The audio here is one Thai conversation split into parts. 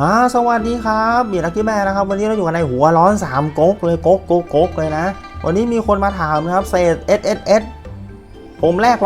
อ่าสวัสดีครับมีลักกี้แม่นะครับ วันนี้เราอยู่กันในหัวร้อน3ก๊กเลยก๊กก๊กก๊กเลยนะ วันนี้มีคนมาถามนะครับเศษ S S S ผมแลก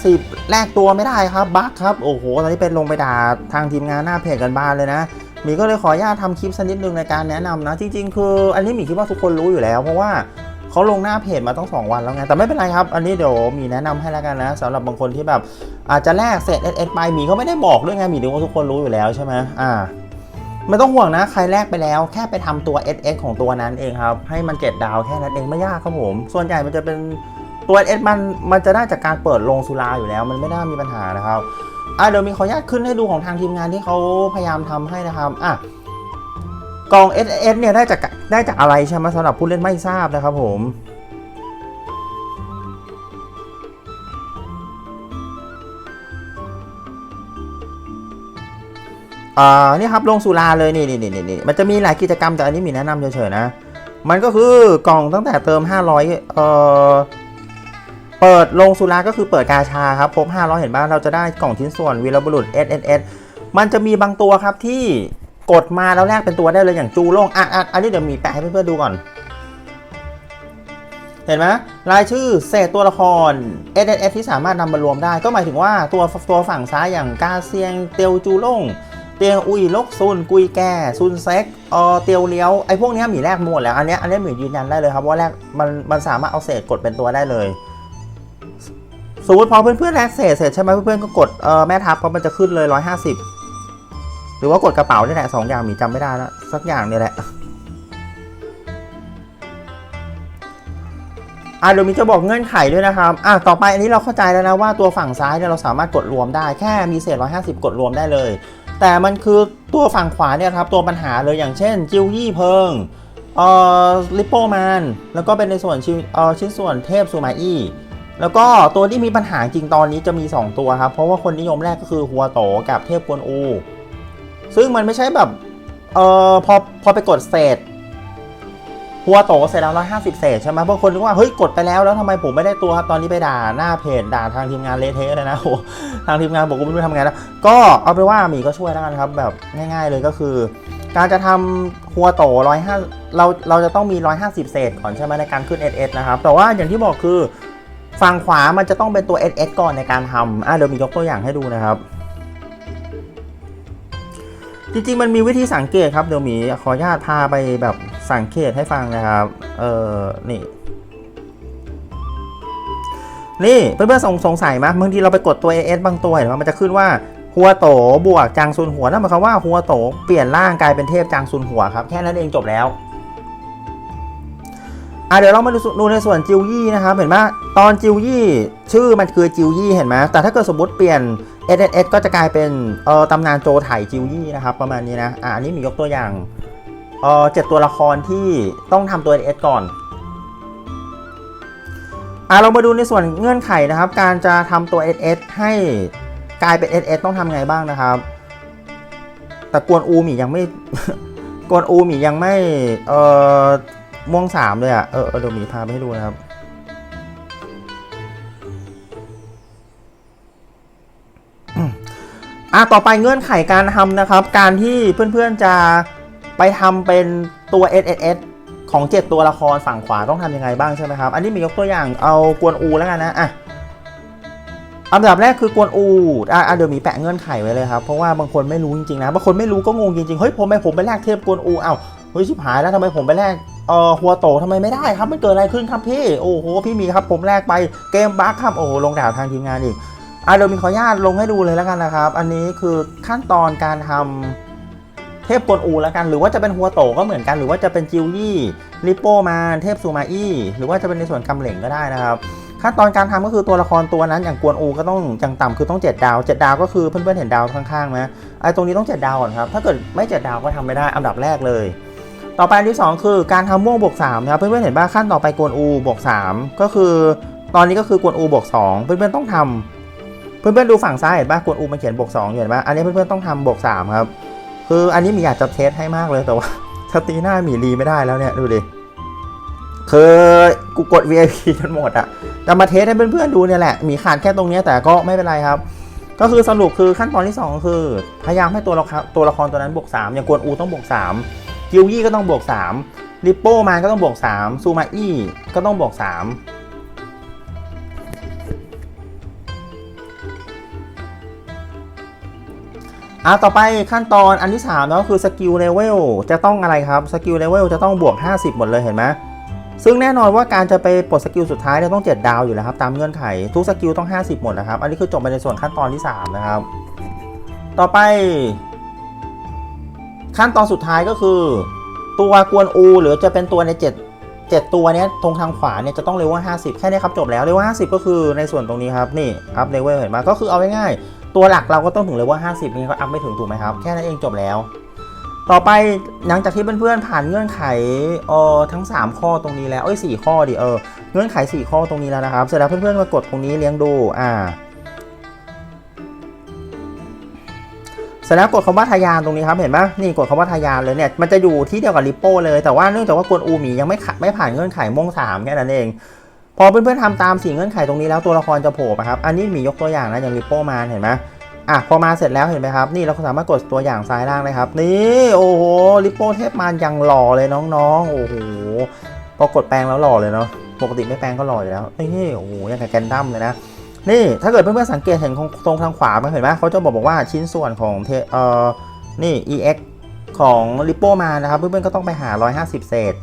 150 แลกตัวไม่ได้ครับบั๊กครับโอ้โหตอนนี้เป็นลงไปด่าทางทีมงานหน้าเพจกันบ้านเลยนะมีก็เลยขออนุญาตทำคลิปสักนิดนึงในการแนะนำนะ จริง ๆ คืออันนี้มีคิดว่าทุกคนรู้อยู่แล้ว เพราะว่าเขาลงหน้าเพจมาต้อง 2 วันแล้วไง แต่ไม่เป็นไรครับ อันนี้เดี๋ยวมีแนะนำให้แล้วกันนะสำหรับบางคนที่แบบอาจจะแลกเศษ S S ไปมีเขาไม่ได้บอกด้วยไงมีดูว่าทุกคนรู้อยู่แล้วใช่ไหมอ่า ไม่ต้องห่วงนะ ใครแลกไปแล้วแค่ไปทำตัว SS ของตัวนั้นเองครับ ให้มันเจ็ดดาวแค่นั้นเองไม่ยากครับผม ส่วนใหญ่มันจะเป็นตัว SS มันมันจะได้จากการเปิดลงสุราอยู่แล้ว มันไม่น่ามีปัญหานะครับอะเดี๋ยวมีขออนุญาตขึ้นให้ดูของทางทีมงานที่เขาพยายามทำให้นะครับอะกอง SS เนี่ยได้จากได้จากอะไรใช่ไหมสำหรับผู้เล่นไม่ทราบนะครับผม อ่านี่ครับลงสุราเลยนี่นี่นี่นี่มันจะมีหลายกิจกรรมแต่อันนี้มีแนะนำเฉยๆนะ มันก็คือกล่องตั้งแต่เติม 500เอ่อเปิดลงสุราก็คือเปิดกาชาครับครบ500 เห็นบ้างเราจะได้กล่องชิ้นส่วนวีรบุรุษ S S S มันจะมีบางตัวครับที่กดมาแล้วแลกเป็นตัวได้เลยอย่างจูโล่งอะอะอันนี้เดี๋ยวมีแปะให้เพื่อนๆดูก่อน เห็นไหมรายชื่อเศษตัวละคร S S S ที่สามารถนำมารวมได้ ก็หมายถึงว่าตัวตัวฝั่งซ้ายอย่างกาเซียงเตียวจูโล่ง เตียงอุยลกซุนกุยแก่ซุนเซ็กเออเตียวเลี้ยวไอ้พวกนี้หมีแรกหมดแล้วอันนี้อันนี้หมียืนยันได้เลยครับว่าแรกมันมันสามารถเอาเศษกดเป็นตัวได้เลยสมมติพอเพื่อนๆแลกเศษเสร็จใช่ไหมเพื่อนๆก็กดเออแม่ทัพก็มันจะขึ้นเลย 150 หรือว่ากดกระเป๋านี่แหละสองอย่างหมีจำไม่ได้แล้วสักอย่างเนี่ยแหละอะเดี๋ยวมีจะบอกเงื่อนไขด้วยนะครับอะต่อไปอันนี้เราเข้าใจแล้วนะว่าตัวฝั่งซ้ายเนี่ยเราสามารถกดรวมได้แค่มีเศษ 150 กดรวมได้เลย แต่มันคือตัวฝั่งขวาเนี่ยครับตัวปัญหาเลยอย่างเช่น จิวยี่เพิงเอ่อลิปโปแมนแล้วก็เป็นในส่วนชิ้นเอ่อชิ้นส่วนเทพซูมาอี้แล้วก็ตัวที่มีปัญหาจริงตอนนี้จะมี 2 ตัวครับ เพราะว่าคนนิยมแรกก็คือหัวโตกับเทพกวนอู ซึ่งมันไม่ใช่แบบเอ่อพอพอไปกดเศษ หัวโตเสร็จแล้วร้อยห้าสิบเศษใช่ไหมบางคนนึกว่าเฮ้ยกดไปแล้วแล้วทำไมผมไม่ได้ตัวครับตอนนี้ไปด่าหน้าเพจด่าทางทีมงานเลเทะเลยนะโหทางทีมงานบอกกูไม่รู้ทำไงแล้วก็เอาไปว่าหมีก็ช่วยแล้วกันครับ แบบง่ายๆเลยก็คือ การจะทำคัวโตร้อยห้าเราเราจะต้องมี150เศษก่อนใช่ไหมในการขึ้น SS นะครับแต่ว่าอย่างที่บอกคือฝั่งขวามันจะต้องเป็นตัว SS ก่อนในการทำอะเดี๋ยวมียกตัวอย่างให้ดูนะครับ จริงๆ มันมีวิธีสังเกตครับ เดี๋ยวหมีขออนุญาตพาไปแบบ สังเกตให้ฟังนะครับ เออนี่ นี่เพื่อนๆสงสงสัยไหมบางทีเราไปกดตัว AS บางตัวเห็นไหมมันจะขึ้นว่าหัวโตบวกจางซุนหัวนั่นหมายความว่าหัวโตเปลี่ยนร่างกลายเป็นเทพจางซุนหัวครับ แค่นั้นเองจบแล้วอะเดี๋ยวเรามาดูดูในส่วนจิวยี่นะครับเห็นไหมตอนจิวยี่ชื่อมันคือจิวยี่เห็นไหมแต่ถ้าเกิดสมมติเปลี่ยน S S S ก็จะกลายเป็นเอ่อตำนานโจไถจิวยี่นะครับประมาณนี้นะอะอันนี้มียกตัวอย่าง เออเจ็ดตัวละครที่ต้องทำตัว S S ก่อนอะเรามาดูในส่วนเงื่อนไขนะครับ การจะทำตัว SS ให้กลายเป็น SS ต้องทำไงบ้างนะครับ แต่กวนอูหมียังไม่ กวนอูหมียังไม่เอ่อม่วงสามเลยอะเออเออเดี๋ยวหมีพาไปให้ดูนะครับอะต่อไปเงื่อนไขการทำนะครับ การที่เพื่อนๆจะ ไปทำเป็นตัว SSS ของ 7 ตัวละครฝั่งขวาต้องทำยังไงบ้างใช่ไหมครับ อันนี้มียกตัวอย่างเอากวนอูแล้วกันนะอะอันดับแรกคือกวนอูอะอะเดี๋ยวมีแปะเงื่อนไขไว้เลยครับ เพราะว่าบางคนไม่รู้จริงๆนะ บางคนไม่รู้ก็งงจริงๆ เฮ้ยผมไปผมไปแลกเทพกวนอูเอ้าเฮ้ยชิบหายแล้วทำไมผมไปแลกเอ่อหัวโตทำไมไม่ได้ครับ มันเกิดอะไรขึ้นครับพี่ โอ้โห พี่มีครับผมแลกไปเกมบั๊กครับ โอ้โห ลงด่าทางทีมงานอีกอะเดี๋ยวมีขออนุญาตลงให้ดูเลยแล้วกันนะครับ อันนี้คือขั้นตอนการทำ เทพกวนอูแล้วกัน หรือว่าจะเป็นหัวโตก็เหมือนกัน หรือว่าจะเป็นจิวยี่ลิปโปมานเทพซูมาอี้หรือว่าจะเป็นในส่วนกำเหล่งก็ได้นะครับขั้นตอนการทำก็คือตัวละครตัวนั้นอย่างกวนอูก็ต้องอย่างต่ำคือต้อง 7 ดาว 7 ดาวก็คือเพื่อนๆเห็นดาวข้างๆไหมไอ้ตรงนี้ต้อง 7 ดาวก่อนครับ ถ้าเกิดไม่ 7 ดาวก็ทำไม่ได้อันดับแรกเลย ต่อไปอันที่ 2 คือการทำม่วงบวก3นะครับเพื่อนๆเห็นป่ะขั้นต่อไปกวนอูบวก3ก็คือ ตอนนี้ก็คือกวนอูบวก2เพื่อนๆต้องทำเพื่อนๆดูฝั่งซ้ายเห็นป่ะกวนอูมันเขียนบวก2อยู่เห็นป่ะอันนี้เพื่อนๆต้องทำบวก3ครับ คืออันนี้มีอยากจะเทสให้มากเลยแต่ว่าสตีหน้าหมีรีไม่ได้แล้วเนี่ยดูดิคือกูกด VIP จนหมดอะจะมาเทสให้เพื่อนๆดูเนี่ยแหละมีขาดแค่ตรงนี้แต่ก็ไม่เป็นไรครับ ก็คือสรุปคือขั้นตอนที่ 2 คือ พยายามให้ตัวละครตัวละครตัวนั้นบวก3อย่างกวนอูต้องบวก3กิลยี่ก็ต้องบวก3ลิปโป้มันก็ต้องบวก3ซูมาอี้ก็ต้องบวก3 อะต่อไปขั้นตอนอันที่3เนาะคือสกิลเลเวลจะต้องอะไรครับสกิลเลเวลจะต้องบวก 50 หมดเลยเห็นไหมซึ่งแน่นอนว่าการจะไปปลดสกิลสุดท้ายเนี่ยต้อง 7 ดาวอยู่แล้วครับตามเงื่อนไขทุกสกิลต้อง 50 หมดนะครับ อันนี้คือจบไปในส่วนขั้นตอนที่ 3 นะครับ ต่อไป ขั้นตอนสุดท้ายก็คือ ตัวกวนอู หรือจะเป็นตัวใน 7 7 ตัวเนี้ยตรงทางขวาเนี่ยจะต้องเลเวล50 แค่นี้ครับจบแล้วเลเวล50 ก็คือในส่วนตรงนี้ครับนี่อัพเลเวลเห็นไหมก็คือเอาง่ายๆตัวหลักเราก็ต้องถึงเลเวล50นี่ก็อัพไม่ถึงถูกไหมครับแค่นั้นเองจบแล้ว ต่อไปหลังจากที่เพื่อนๆผ่านเงื่อนไขเอ่อทั้ง 3 ข้อตรงนี้แล้วเอ้ย4ข้อดิเออเงื่อนไข 4 ข้อตรงนี้แล้วนะครับเสร็จแล้วเพื่อนๆมากดตรงนี้เลี้ยงดูอ่า เสร็จแล้วกดคำว่าทะยานตรงนี้ครับเห็นปะนี่กดคำว่าทะยานเลยเนี่ยมันจะอยู่ที่เดียวกับริปโป้เลยแต่ว่าเนื่องจากว่ากวนอูหมียังไม่ขะไม่ผ่านเงื่อนไขม่วงสามแค่นั้นเอง พอเพื่อนๆทำตามสี่เงื่อนไขตรงนี้แล้วตัวละครจะโผล่ครับอันนี้หมียกตัวอย่างนะอย่างริปโป้มาเห็นไหมอะพอมาเสร็จแล้วเห็นไหมครับ นี่เราสามารถกดตัวอย่างซ้ายล่างเลยครับ นี่โอ้โหริปโป้เทพมานยังหล่อเลยน้องๆโอ้โหพอกดแปลงแล้วหล่อเลยเนาะปกติไม่แปลงก็หล่ออยู่แล้วนี่โอ้โหยังกับแกนดั้มเลยนะ นี่ถ้าเกิดเพื่อนๆสังเกตเห็นตรงทางขวามันเห็นไหมเขาจะบอกบอกว่าชิ้นส่วนของเทเอ่อนี่ ex ของ r i p p o มานะครับ เพื่อนๆก็ต้องไปหา 150 เศษ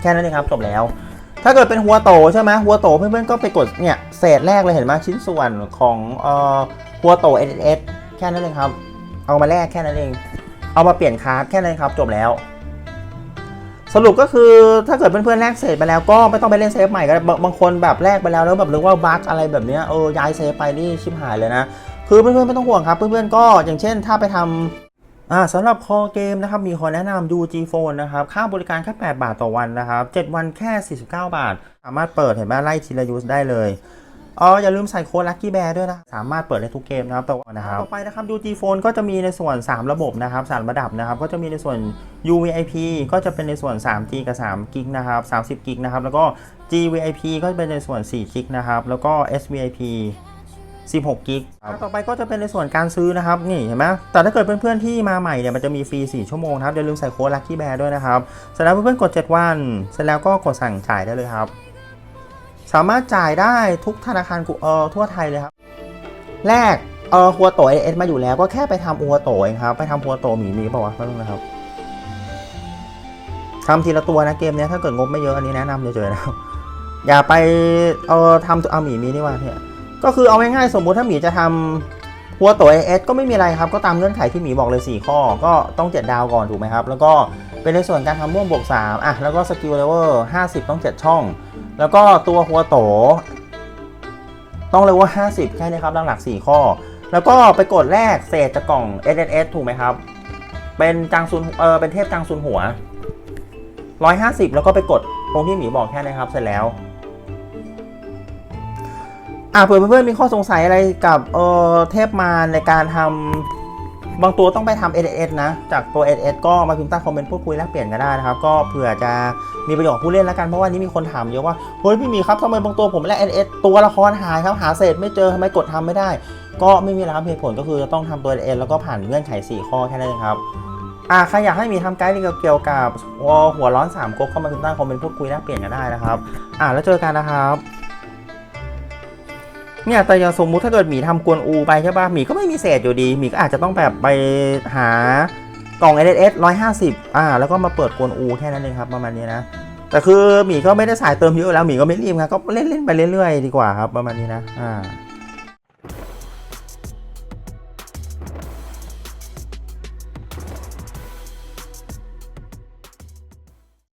แค่นั้นเองครับจบแล้ว ถ้าเกิดเป็นหัวโตใช่ไหมหัวโตเพื่อนๆก็ไปกดเนี่ยเศษแรกเลยเห็นไหมชิ้นส่วนของเอ่อหัวโต SS แค่นั้นเองครับ เอามาแลกแค่นั้นเอง เอามาเปลี่ยนคาร์ดแค่นั้นครับจบแล้ว สรุปก็คือถ้าเกิดเพื่อนๆแลกเศษไปแล้วก็ไม่ต้องไปเล่นเซฟใหม่ก็ได้บางคนแบบแลกไปแล้วแล้วแบบนึกว่าบั๊กอะไรแบบนี้เออย้ายเซฟไปนี่ชิบหายเลยนะ คือเพื่อนๆไม่ต้องห่วงครับ เพื่อนๆก็อย่างเช่น ถ้าไปทำอ่าสำหรับคอเกมนะครับมีขอแนะนำ UG Phone นะครับค่าบริการแค่ 8 บาทต่อวันนะครับ 7 วันแค่ 49 บาท สามารถเปิดเห็นไหมไล่ทีละยูสได้เลย อ๋ออย่าลืมใส่โค้ด Lucky Bear ด้วยนะ สามารถเปิดได้ทุกเกมนะครับต่อวันนะครับต่อไปนะครับ UG Phone ก็จะมีในส่วน 3 ระบบนะครับ3ระดับนะครับ ก็จะมีในส่วน UVIP ก็จะเป็นในส่วน 3G กับ3 g ิกนะครับ30 g ิกนะครับ แล้วก็ GVIP ก็จะเป็นในส่วน4 g ิกนะครับ แล้วก็ SVIP 16กิกต่อไปก็จะเป็นในส่วนการซื้อนะครับ นี่เห็นไหมแต่ถ้าเกิดเพื่อนๆที่มาใหม่เนี่ยมันจะมีฟรี 4 ชั่วโมงนะครับอย่าลืมใส่โค้ด Lucky Bear ด้วยนะครับ เสร็จแล้วเพื่อนๆกด 7 วัน เสร็จแล้วก็กดสั่งจ่ายได้เลยครับ สามารถจ่ายได้ทุกธนาคารกูเออทั่วไทยเลยครับ แรกเออหัวโตเอสมาอยู่แล้วก็แค่ไปทำหัวโตเองครับ ไปทำหัวโตหมีมีเปล่าวะไม่รู้นะครับทำทีละตัวนะเกมเนี้ยถ้าเกิดงบไม่เยอะอันนี้แนะนำเฉยๆนะครับอย่าไปเออทำเอาหมีมีนี่ว่าเนี่ยก็คือเอาง่ายๆสมมุติถ้าหมีจะทำหัวโตเอสก็ไม่มีอะไรครับ ก็ตามเงื่อนไขที่หมีบอกเลย 4 ข้อ ก็ต้อง7ดาวก่อนถูกไหมครับ แล้วก็เป็นในส่วนการทำม่วงบวก3อะแล้วก็สกิลเลเวล50 ต้อง 7 ช่อง แล้วก็ตัวหัวโต ต้องเลเวล50 แค่นี้ครับหลักๆ4ข้อ แล้วก็ไปกดแรกเศษจากกล่อง SSS ถูกไหมครับ เป็นจังซุนเออเป็นเทพจังซุนหัว 150 แล้วก็ไปกดตรงที่หมีบอกแค่นี้ครับเสร็จแล้วอ่าเผื่อเพื่อนๆมีข้อสงสัยอะไรกับเออเทพมารในการทำ บางตัวต้องไปทำ SS นะ จากตัว SS ก็มาพิมพ์ใต้คอมเมนต์พูดคุยแลกเปลี่ยนกันได้นะครับ ก็เผื่อจะมีประโยชน์กับผู้เล่นแล้วกัน เพราะว่านี้มีคนถามเยอะว่า เฮ้ยพี่มีครับทำไมบางตัวผมแลก SS ตัวละครหายครับ หาเศษไม่เจอทำไมกดทำไม่ได้ ก็ไม่มีแล้วครับเหตุผลก็คือจะต้องทำตัว SS แล้วก็ผ่านเงื่อนไข 4 ข้อแค่นั้นเองครับอ่าใครอยากให้มีทำไกด์เกี่ยวกับหัวร้อน3ก๊กเข้ามาพิมพ์ใต้คอมเมนต์พูดคุยแลกเปลี่ยนกันได้นะครับ อ่าแล้วเจอกันนะครับ เนี่ยแต่อย่างสมมุติถ้าเกิดหมีทำกวนอูไปใช่ป่ะหมีก็ไม่มีเศษอยู่ดีหมีก็อาจจะต้องแบบไปหากล่อง SS 150 อ่า แล้วก็มาเปิดกวนอูแค่นั้นเองครับประมาณนี้นะแต่คือหมีก็ไม่ได้สายเติมเยอะแล้วหมีก็ไม่รีบครับก็เล่นเล่นไปเรื่อยๆดีกว่าครับประมาณนี้นะอ่า